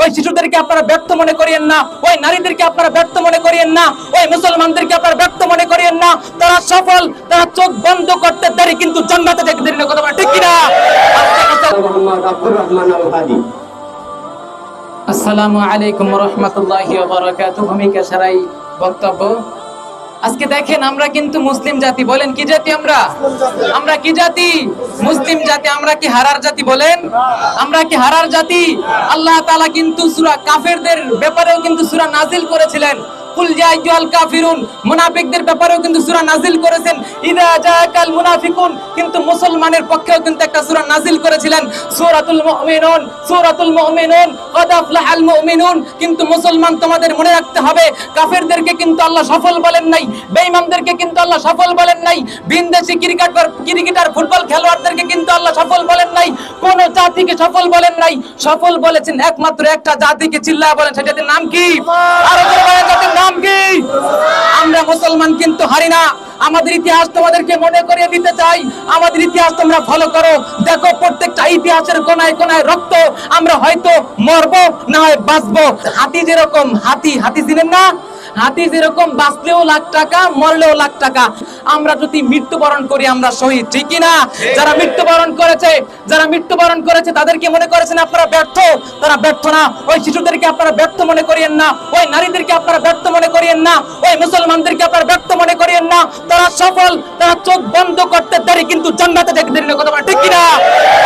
ওই শিশুদেরকে আপনারা ব্যর্থ মনে করিয়েন না ওই নারীদেরকে আপনারা ব্যর্থ মনে করিয়েন না ওই মুসলমানদেরকে আপনারা ব্যর্থ মনে করিয়েন না। তারা সফল তারা চোখ বন্ধ করতে দেরি কিন্তু জান্নাতে যেতে দেরি না কথা বলে ঠিক কিনা? আল হাদি আসসালামু আলাইকুম রহমতুল্লাহি ভূমিকা সারাই বক্তব্য আজকে দেখেন আমরা কিন্তু মুসলিম জাতি, বলেন কি জাতি আমরা? আমরা কি জাতি? মুসলিম জাতি, আমরা কি হারার জাতি বলেন? আমরা কি হারার জাতি? আল্লাহ তালা কিন্তু সুরা কাফেরদের ব্যাপারেও কিন্তু সুরা নাজিল করেছিলেন। কিন্তু মুসলমান তোমাদের মনে রাখতে হবে, কাফেরদেরকে কিন্তু আল্লাহ সফল বলেন নাই কিন্তু আল্লাহ সফল বলেন নাই বিনদেশি ক্রিকেটার, ফুটবল খেলোয়াড়দেরকে কিন্তু আল্লাহ সফল বলেন নাই, কোন জাতিকে সফল বলেন নাই। সফল বলেছেন একমাত্র একটা জাতিকে, চিল্লায় বলেন সেটার নাম কি? আরও জোরে বলেন জাতির নাম কি আমরা মুসলমান কিন্তু হারি না। আমাদের ইতিহাস তোমাদেরকে মনে করিয়ে দিতে চাই। আমাদের ইতিহাস তোমরা ফলো করো। দেখো প্রত্যেকটা ইতিহাসের কোনায় কোনায় রক্ত। আমরা হয়তো মরবো, না হয় বাঁচবো। হাতি যেরকম হাতি হাতি ছিলেন না? হাতি যেরকম বাঁচলেও লাখ টাকা, মরলেও লাখ টাকা। আমরা যদি মৃত্যুবরণ করি, আমরা শহীদ, ঠিক কি না? যারা মৃত্যুবরণ করেছে, যারা মৃত্যুবরণ করেছে, তাদেরকে মনে করেছেন আপনারা ব্যর্থ। তারা ব্যর্থ না। ওই শিশুদেরকে আপনারা ব্যর্থ মনে করিয়েন না। ওই নারীদেরকে আপনারা করিয়েন না, ওই মুসলমানদেরকে আপনার ব্যর্থ মনে করেন না। তারা সফল, তারা চোখ বন্ধ করতে পারে কিন্তু জান্নাতে যেতে দেরি কথা বলে ঠিক কিনা?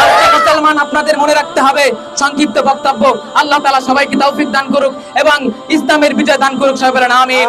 আজকে মুসলমান আপনাদের মনে রাখতে হবে, সংক্ষিপ্ত বক্তব্য। আল্লাহ তাআলা সবাইকে তৌফিক দান করুক এবং ইসলামের বিজয় দান করুক, সবাই বলেন আমিন।